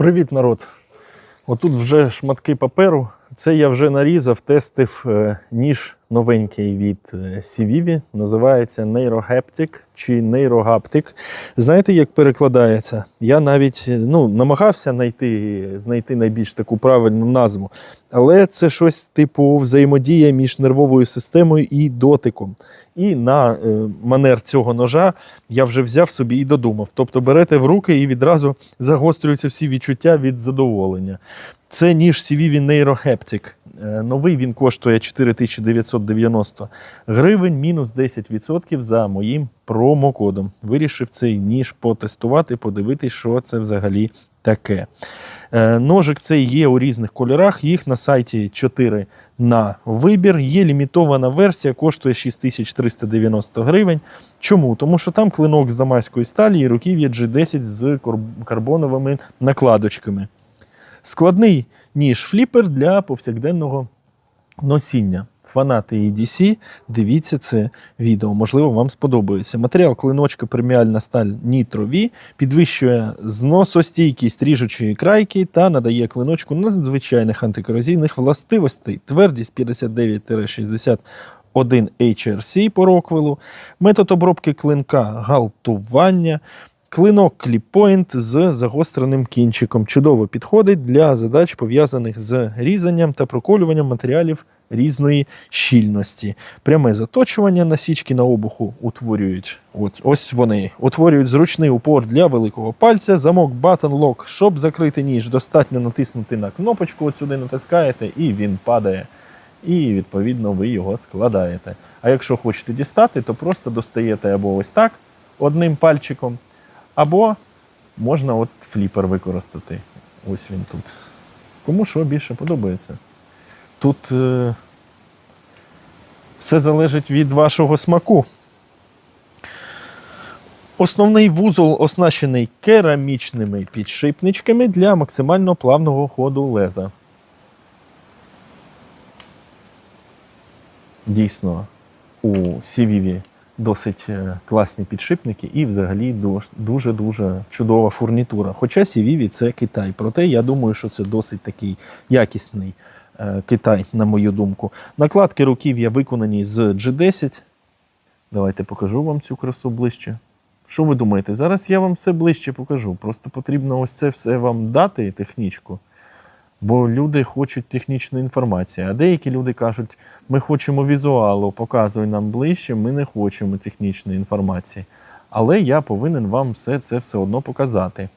Привіт, народ! Отут вже шматки паперу. Це я вже нарізав, тестив е, ніж новенький від е, Сівіві. Називається Neurohaptic чи Neurohaptic. Знаєте, як перекладається? Я навіть е, ну, намагався знайти, знайти найбільш таку правильну назву, але це щось типу взаємодія між нервовою системою і дотиком. І на манер цього ножа я вже взяв собі і додумав. Тобто берете в руки і відразу загострюються всі відчуття від задоволення. Це ніж CVV Neurohaptic. Е, Новий він коштує 4990 гривень, мінус 10% за моїм промокодом. Вирішив цей ніж потестувати, подивитись, що це взагалі таке. Е, Ножик цей є у різних кольорах, їх на сайті 4 на вибір. Є лімітована версія, коштує 6390 гривень. Чому? Тому що там клинок з дамаської сталі і руків'я G10 з карбоновими накладочками. Складний ніж фліпер для повсякденного носіння. Фанати EDC, дивіться це відео. Можливо, вам сподобається. Матеріал клиночка преміальна сталь V підвищує зносостійкість ріжучої крайки та надає клиночку надзвичайних антикорозійних властивостей. Твердість 59-61 HRC по роквелу, метод обробки клинка галтування. Клинок кліппоінт з загостреним кінчиком чудово підходить для задач, пов'язаних з різанням та проколюванням матеріалів різної щільності. Пряме заточування насічки на обуху утворюють. От, ось вони утворюють зручний упор для великого пальця. Замок Button Lock, щоб закрити ніж, достатньо натиснути на кнопочку. От сюди натискаєте, і він падає. І відповідно ви його складаєте. А якщо хочете дістати, то просто достаєте або ось так одним пальчиком. Або можна от фліпер використати. Ось він тут. Кому що більше подобається. Тут е, все залежить від вашого смаку. Основний вузол оснащений керамічними підшипничками для максимально плавного ходу леза. Дійсно, у Сівіві досить е, класні підшипники і взагалі дуже-дуже чудова фурнітура. Хоча Сівіві це Китай. Проте я думаю, що це досить такий якісний е, Китай, на мою думку. Накладки руків'я виконані з G10. Давайте покажу вам цю красу ближче. Що ви думаєте? Зараз я вам все ближче покажу. Просто потрібно ось це все вам дати, технічку. Бо люди хочуть технічної інформації. А деякі люди кажуть, ми хочемо візуалу, показуй нам ближче, ми не хочемо технічної інформації. Але я повинен вам все це все одно показати.